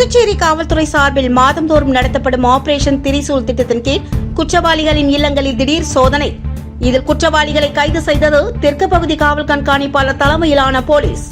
புதுச்சேரி காவல்துறை சார்பில் மாதந்தோறும் நடத்தப்படும் ஆபரேஷன் திரிசூல் திட்டத்தின் கீழ் குற்றவாளிகளின் இல்லங்களில் திடீர் சோதனை. இதில் குற்றவாளிகளை கைது செய்தது தெற்கு பகுதி காவல் கண்காணிப்பாளர் தலைமையிலான போலீஸ்.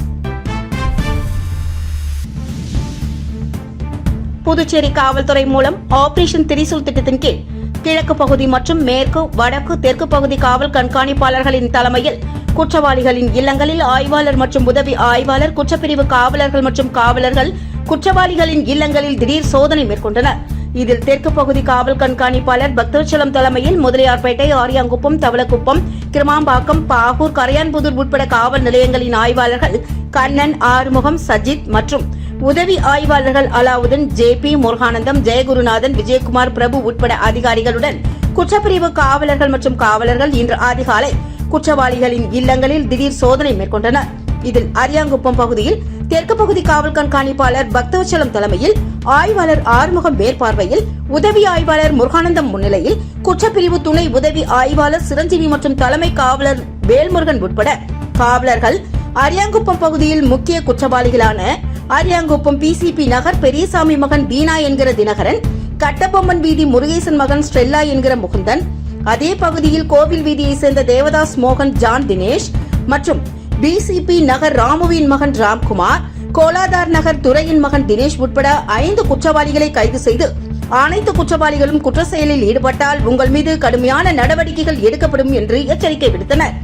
புதுச்சேரி காவல்துறை மூலம் ஆபரேஷன் திரிசூல் திட்டத்தின் கீழ் கிழக்கு பகுதி மற்றும் மேற்கு வடக்கு தெற்கு பகுதி காவல் கண்காணிப்பாளர்களின் தலைமையில் குற்றவாளிகளின் இல்லங்களில் ஆய்வாளர் மற்றும் உதவி ஆய்வாளர் குற்றப்பிரிவு காவலர்கள் மற்றும் காவலர்கள் குற்றவாளிகளின் இல்லங்களில் திடீர் சோதனை மேற்கொண்டனர். இதில் தெற்கு பகுதி காவல் கண்காணிப்பாளர் பக்தர்ச்சலம் தலைமையில் முதலியார்பேட்டை ஆரியாங்குப்பம் தவளக்குப்பம் கிருமாம்பாக்கம் பாகூர் கரையான்புதூர் உட்பட காவல் நிலையங்களின் ஆய்வாளர்கள் கண்ணன் ஆறுமுகம் சஜித் மற்றும் உதவி ஆய்வாளர்கள் அலாவுதீன் ஜே பி முருகானந்தம் ஜெயகுருநாதன் விஜயகுமார் பிரபு உட்பட அதிகாரிகளுடன் குற்றப்பிரிவு காவலர்கள் மற்றும் காவலர்கள் இன்று அதிகாலை குற்றவாளிகளின் இல்லங்களில் திடீர் சோதனை மேற்கொண்டனர். இதில் அரியாங்குப்பம் பகுதியில் தெற்கு பகுதி காவல் கண்காணிப்பாளர் பக்தவச்சலம் தலைமையில் ஆய்வாளர் ஆறுமுகம் மேற்பார்வையில் உதவி ஆய்வாளர் முருகானந்தம் முன்னிலையில் குற்றப்பிரிவு துணை உதவி ஆய்வாளர் சிரஞ்சீவி மற்றும் தலைமை காவலர் வேல்முருகன் உட்பட காவலர்கள் அரியாங்குப்பம் பகுதியில் முக்கிய குற்றவாளிகளான அரியாங்குப்பம் பிசிபி நகர் பெரியசாமி மகன் வீணா என்கிற தினகரன் கட்டபொம்மன் வீதி முருகேசன் மகன் ஸ்ட்ரெல்லா என்கிற முகுந்தன் அதே பகுதியில் கோவில் வீதியை சேர்ந்த தேவதாஸ் மோகன் ஜான் தினேஷ் மற்றும் பிசிபி நகர் ராமுவின் மகன் ராம்குமார் கோலாதார் நகர் துறையின் மகன் தினேஷ் உட்பட ஐந்து குற்றவாளிகளை கைது செய்து அனைத்து குற்றவாளிகளும் குற்ற செயலில் ஈடுபட்டால் உங்கள் மீது கடுமையான நடவடிக்கைகள் எடுக்கப்படும் என்று எச்சரிக்கை விடுத்தனர்.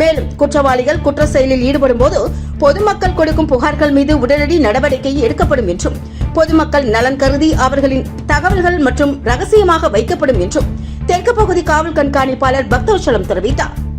மேலும் குற்றவாளிகள் குற்ற செயலில் ஈடுபடும் போது பொதுமக்கள் கொடுக்கும் புகார்கள் மீது உடனடி நடவடிக்கை எடுக்கப்படும் என்றும் பொதுமக்கள் நலன் கருதி அவர்களின் தகவல்கள் மற்றும் ரகசியமாக வைக்கப்படும் என்றும் தெற்கு பகுதி காவல் கண்காணிப்பாளர் பக்தவச்சலம் தெரிவித்தார்.